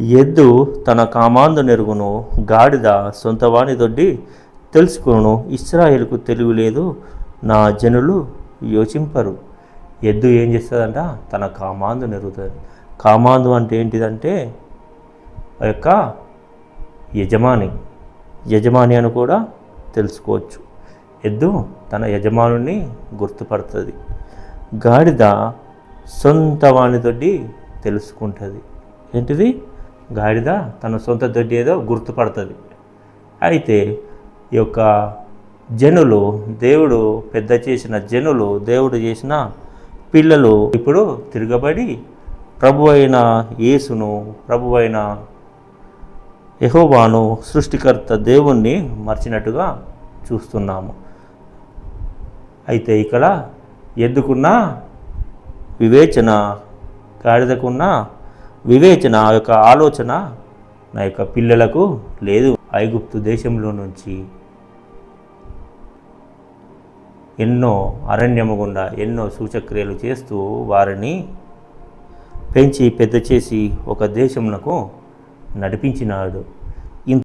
ఎద్దు తన కామాందు నెరుగును గాడిద సొంతవాణి దొడ్డి తెలుసుకును ఇస్రాయేల్కు తెలివి లేదు నా జనులు యోచింపరు. ఎద్దు ఏం చేస్తుందంట? తన కామాందు నెరుగుతుంది. కామాందు అంటే ఏంటిదంటే ఆ యొక్క యజమాని. యజమాని అని కూడా తెలుసుకోవచ్చు. ఎద్దు తన యజమానుని గుర్తుపడుతుంది. గాడిద సొంత వాణితోటి తెలుసుకుంటుంది. ఏంటిది? గాడిద తన సొంత దొడ్డి ఏదో గుర్తుపడుతుంది. అయితే ఈ యొక్క జనులు దేవుడు పెద్ద చేసిన జనులు దేవుడు చేసిన పిల్లలు ఇప్పుడు తిరగబడి ప్రభు అయిన యేసును ప్రభు అయిన యెహోవాను సృష్టికర్త దేవుణ్ణి మర్చినట్టుగా చూస్తున్నాము. అయితే ఇక్కడ ఎద్దుకున్న వివేచన గాడిదకున్న వివేచన ఆ యొక్క ఆలోచన నా యొక్క పిల్లలకు లేదు. ఐగుప్తు దేశంలో నుంచి ఎన్నో అరణ్యము గుండా ఎన్నో సూచక్రియలు చేస్తూ వారిని పెంచి పెద్ద చేసి ఒక దేశమునకు నడిపించినాడు.